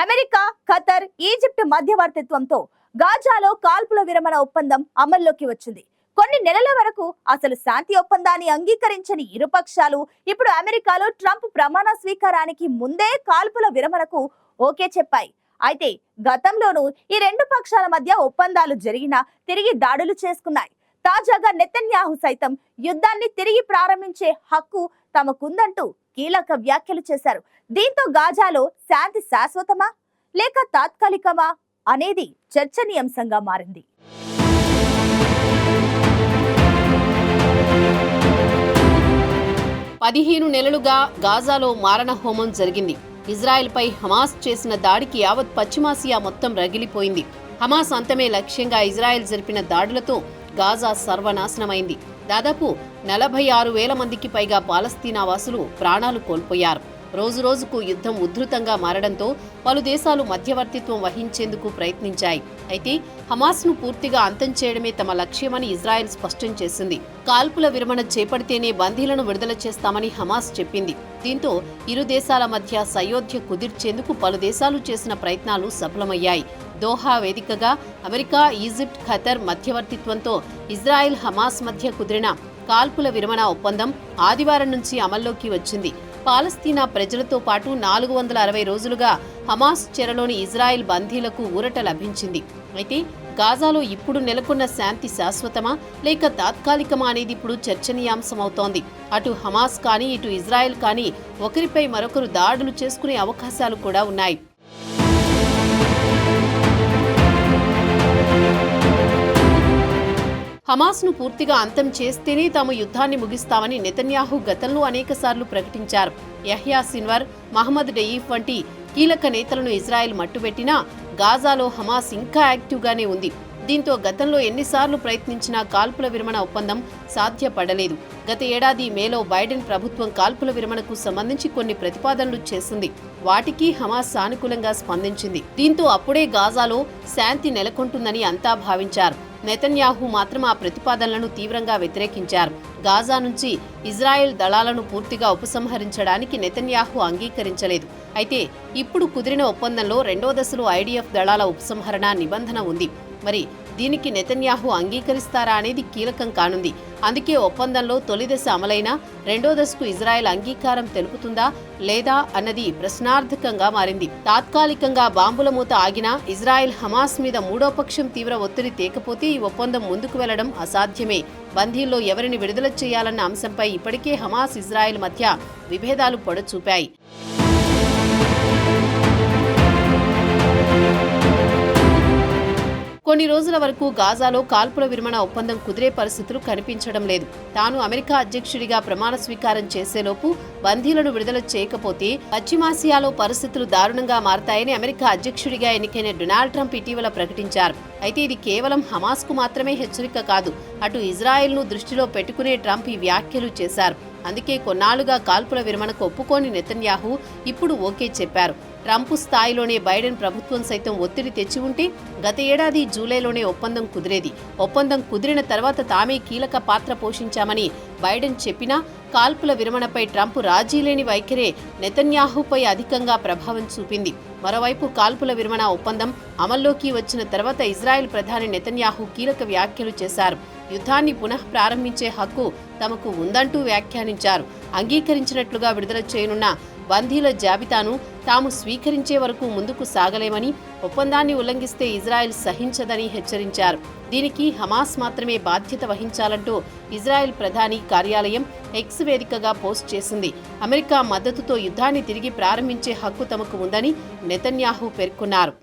America Qatar Egypt మధ్యవర్తిత్వంతో గాజాలో కాల్పుల విరమణ ఒప్పందం అమల్లోకి వచ్చింది. కొన్ని నెలల వరకు అసలు శాంతి ఒప్పందాన్ని అంగీకరించని ఇరు పక్షాలు ఇప్పుడు అమెరికాలో ట్రంప్ ప్రమాణ స్వీకారానికి ముందే కాల్పుల విరమణకు ఓకే చెప్పాయి. అయితే గతంలోనూ ఈ రెండు పక్షాల మధ్య ఒప్పందాలు జరిగినా తిరిగి దాడులు చేసుకున్నాయి. తాజాగా నెతన్యాహు సైతం యుద్ధాన్ని తిరిగి ప్రారంభించే హక్కు తమకుందంటూ కీలక వ్యాఖ్యలు చేశారు. దీంతో గాజాలో శాంతి శాశ్వతమా? లేక తాత్కాలికమా? అనేది చర్చనీయాంశంగా మారింది. పదిహేను నెలలుగా గాజాలో మారణ హోమం జరిగింది. ఇజ్రాయెల్పై హమాస్ చేసిన దాడికి యావత్ పశ్చిమాసియా మొత్తం రగిలిపోయింది. హమాస్ అంతమే లక్ష్యంగా ఇజ్రాయెల్ జరిపిన దాడులతో గాజా సర్వనాశనమైంది. దాదాపు నలభై ఆరు వేల మందికి పైగా పాలస్తీనా వాసులు ప్రాణాలు కోల్పోయారు. రోజురోజుకు యుద్ధం ఉధృతంగా మారడంతో పలు దేశాలు మధ్యవర్తిత్వం వహించేందుకు ప్రయత్నించాయి. అయితే హమాస్ను పూర్తిగా అంతం చేయడమే తమ లక్ష్యమని ఇజ్రాయెల్ స్పష్టం చేసింది. కాల్పుల విరమణ చేపడితేనే బందీలను విడుదల చేస్తామని హమాస్ చెప్పింది. దీంతో ఇరు దేశాల మధ్య సయోధ్య కుదిర్చేందుకు పలు దేశాలు చేసిన ప్రయత్నాలు సఫలమయ్యాయి. దోహా వేదికగా అమెరికా ఈజిప్ట్ ఖతర్ మధ్యవర్తిత్వంతో ఇజ్రాయెల్ హమాస్ మధ్య కుదిరిన కాల్పుల విరమణ ఒప్పందం ఆదివారం నుంచి అమల్లోకి వచ్చింది. పాలస్తీనా ప్రజలతో పాటు నాలుగు వందల అరవై రోజులుగా హమాస్ చెరలోని ఇజ్రాయెల్ బందీలకు ఊరట లభించింది. అయితే గాజాలో ఇప్పుడు నెలకొన్న శాంతి శాశ్వతమా లేక తాత్కాలికమా అనేది ఇప్పుడు చర్చనీయాంశమవుతోంది. అటు హమాస్ కానీ ఇటు ఇజ్రాయెల్ కానీ ఒకరిపై మరొకరు దాడులు చేసుకునే అవకాశాలు కూడా ఉన్నాయి. హమాస్ను పూర్తిగా అంతం చేస్తేనే తాము యుద్ధాన్ని ముగిస్తామని నెతన్యాహు గతంలో అనేకసార్లు ప్రకటించారు. యహ్యా సిన్వర్ మహమ్మద్ డయీఫ్ వంటి కీలక నేతలను ఇజ్రాయెల్ మట్టుబెట్టినా గాజాలో హమాస్ ఇంకా యాక్టివ్గానే ఉంది. దీంతో గతంలో ఎన్నిసార్లు ప్రయత్నించినా కాల్పుల విరమణ ఒప్పందం సాధ్యపడలేదు. గత ఏడాది మేలో బైడెన్ ప్రభుత్వం కాల్పుల విరమణకు సంబంధించి కొన్ని ప్రతిపాదనలు చేసింది. వాటికి హమాస్ సానుకూలంగా స్పందించింది. దీంతో అప్పుడే గాజాలో శాంతి నెలకొంటుందని అంతా భావించారు. నెతన్యాహు మాత్రం ఆ ప్రతిపాదనలను తీవ్రంగా వ్యతిరేకించారు. గాజా నుంచి ఇజ్రాయెల్ దళాలను పూర్తిగా ఉపసంహరించడానికి నెతన్యాహు అంగీకరించలేదు. అయితే ఇప్పుడు కుదిరిన ఒప్పందంలో రెండో దశలో ఐడిఎఫ్ దళాల ఉపసంహరణ నిబంధన ఉంది. మరి దీనికి నెతన్యాహు అంగీకరిస్తారా అనేది కీలకం కానుంది. అందుకే ఒప్పందంలో తొలి దశ అమలైన రెండో దశకు ఇజ్రాయెల్ అంగీకారం తెలుపుతుందా లేదా అన్నది ప్రశ్నార్థకంగా మారింది. తాత్కాలికంగా బాంబుల మూత ఆగినా ఇజ్రాయెల్ హమాస్ మీద మూడో పక్షం తీవ్ర ఒత్తిడి తేకపోతే ఈ ఒప్పందం ముందుకు వెళ్ళడం అసాధ్యమే. బందీల్లో ఎవరిని విడుదల చేయాలన్న అంశంపై ఇప్పటికే హమాస్ ఇజ్రాయెల్ మధ్య విభేదాలు పొడచూపాయి. కొన్ని రోజుల వరకు గాజాలో కాల్పుల విరమణ ఒప్పందం కుదిరే పరిస్థితులు కనిపించడం లేదు. తాను అమెరికా అధ్యక్షుడిగా ప్రమాణ స్వీకారం చేసేలోపు బందీలను విడుదల చేయకపోతే పశ్చిమాసియాలో పరిస్థితులు దారుణంగా మారతాయని అమెరికా అధ్యక్షుడిగా ఎన్నికైన డొనాల్డ్ ట్రంప్ ఇటీవల ప్రకటించారు. అయితే ఇది కేవలం హమాస్కు మాత్రమే హెచ్చరిక కాదు అటు ఇజ్రాయెల్ను దృష్టిలో పెట్టుకునే ట్రంప్ ఈ వ్యాఖ్యలు చేశారు. అందుకే కొన్నాళ్ళుగా కాల్పుల విరమణకు ఒప్పుకోని నెతన్యాహు ఇప్పుడు ఓకే చెప్పారు. ట్రంప్ స్థాయిలోనే బైడెన్ ప్రభుత్వం సైతం ఒత్తిడి తెచ్చి ఉంటే గత ఏడాది జూలైలోనే ఒప్పందం కుదిరేది. ఒప్పందం కుదిరిన తర్వాత తామే కీలక పాత్ర పోషించామని బైడెన్ చెప్పినా కాల్పుల విరమణపై ట్రంప్ రాజీలేని వైఖరే నెతన్యాహుపై అధికంగా ప్రభావం చూపింది. మరోవైపు కాల్పుల విరమణ ఒప్పందం అమల్లోకి వచ్చిన తర్వాత ఇజ్రాయెల్ ప్రధాని నెతన్యాహు కీలక వ్యాఖ్యలు చేశారు. యుద్ధాన్ని పునః ప్రారంభించే హక్కు తమకు ఉందంటూ వ్యాఖ్యానించారు. అంగీకరించినట్లుగా విడుదల చేయనున్న బందీల జాబితాను తాము స్వీకరించే వరకు ముందుకు సాగలేమని ఒప్పందాన్ని ఉల్లంఘిస్తే ఇజ్రాయెల్ సహించదని హెచ్చరించారు. దీనికి హమాస్ మాత్రమే బాధ్యత వహించాలంటూ ఇజ్రాయెల్ ప్రధాని కార్యాలయం ఎక్స్ వేదికగా పోస్ట్ చేసింది. అమెరికా మద్దతుతో యుద్ధాన్ని తిరిగి ప్రారంభించే హక్కు తమకు ఉందని నెతన్యాహు పేర్కొన్నారు.